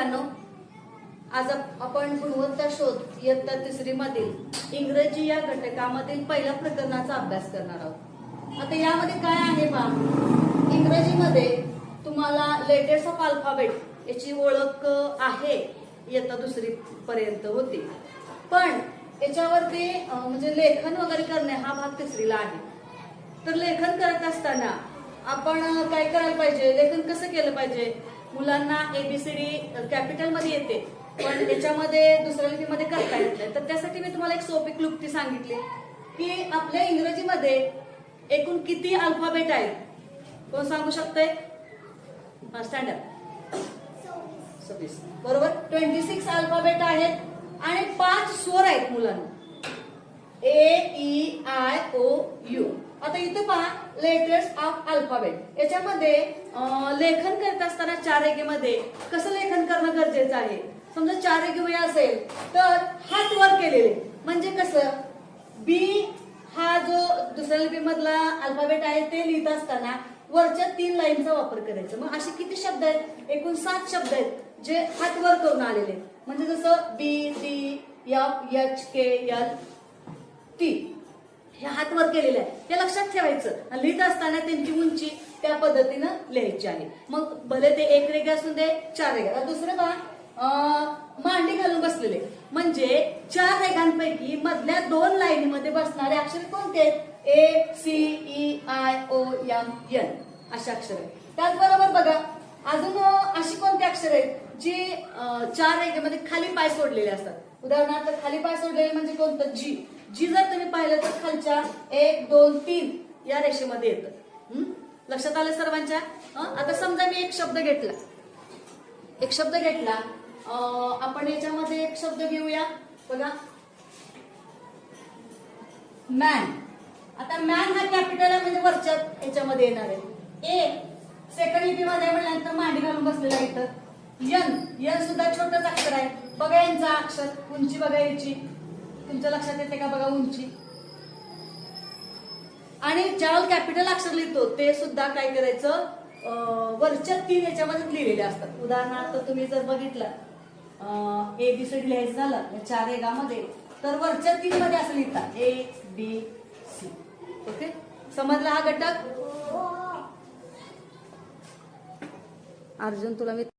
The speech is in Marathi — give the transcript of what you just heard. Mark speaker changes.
Speaker 1: मित्रांनो आज आपण गुणवत्ता शोध इयत्ता तिसरी मधील इंग्रजी या घटकामधील पहिल्या प्रकरणाचा अभ्यास करणार आहोत. आता यामध्ये काय आहे बा? इंग्रजीमध्ये तुम्हाला लेटर्स ऑफ अल्फाबेट याची ओळख आहे इयत्ता दुसरी पर्यंत होती. पण याच्यावरती म्हणजे लेखन वगैरे करणे हा भाग तिसरीला आहे. तर लेखन करत असताना आपण काय करायला पाहिजे? लेखन कसं केलं पाहिजे? मुलांना एबीसीडी कॅपिटलमध्ये येते. पण त्याच्यामध्ये दुसऱ्या लिपीमध्ये करता येत नाही. तर त्यासाठी मी तुम्हाला एक सोपी क्लुप्ती सांगितली की आपल्या इंग्रजीमध्ये एकूण किती अल्फाबेट आहेत? कोण सांगू शकतंय? स्टँडर्ड सव्वीस. बरोबर? ट्वेंटी सिक्स अल्फाबेट आहेत आणि पाच स्वर आहेत मुलांना. A E I O U आता इथं पहा लेटर्स ऑफ अल्फाबेट याच्यामध्ये लेखन करत असताना चार रेगेमध्ये कसं लेखन करणं गरजेचं आहे? समजा चार रेगे वय असेल तर हात वर केलेले. म्हणजे कसं? बी हा जो दुसऱ्या लिपीमधला अल्फाबेट आहे ते लिहित असताना वरच्या तीन लाईनचा वापर करायचा. मग असे किती शब्द आहेत? एकूण सात शब्द आहेत जे हात वर करून आलेले आहेत. म्हणजे जसं B D F H K L T हे हात वर केलेले आहे. हे लक्षात ठेवायचं. लिहित असताना त्यांची उंची त्या पद्धतीनं लिहायची आहे. मग भले ते एक रेगे असून दे चार रेगे दुसरं पहा. अं, मांडी घालून बसलेले. म्हणजे चार रेगांपैकी मधल्या दोन लाईनीमध्ये बसणारे अक्षर कोणते आहेत? A C E I O M N अशा अक्षर त्याचबरोबर बघा अजून अशी कोणती अक्षर आहेत जी चार रेगेमध्ये खाली पाय सोडलेले असतात? उदाहरणार्थ खाली पाय सोडलेले म्हणजे कोणतं? जी. जी जर तुम्ही पाहिलं तर खालच्या एक दोन तीन या रेषेमध्ये येतं. लक्षात आलं सर्वांच्या? आता समजा मी एक शब्द घेतला. एक शब्द घेतला. आपण याच्यामध्ये एक शब्द घेऊया. बघा. मॅन आता मॅन हा कॅपिटल आहे म्हणजे वरच्या याच्यामध्ये येणार. आहे ए सेकंड लिपी मध्ये म्हटल्यानंतर मांडी घालून बसलेला इथं. यन यन सुद्धा छोटच अक्षर आहे. बघा यांचा अक्षर उंची बघा याची. तुमच्या लक्षात येते का बघा उंची? आणि ज्यावेळेला कॅपिटल अक्षर लिहितो ते सुद्धा काय करायचं? वरच्या तीन याच्यामध्ये लिहिलेले असतात. उदाहरणार्थ तुम्ही जर बघितलं ए बी सी डी लिहायचं झालं चार एगामध्ये तर वरच्या तीन मध्ये असं लिहितात. A B C okay? समजला हा घटक? আটজন তুলামি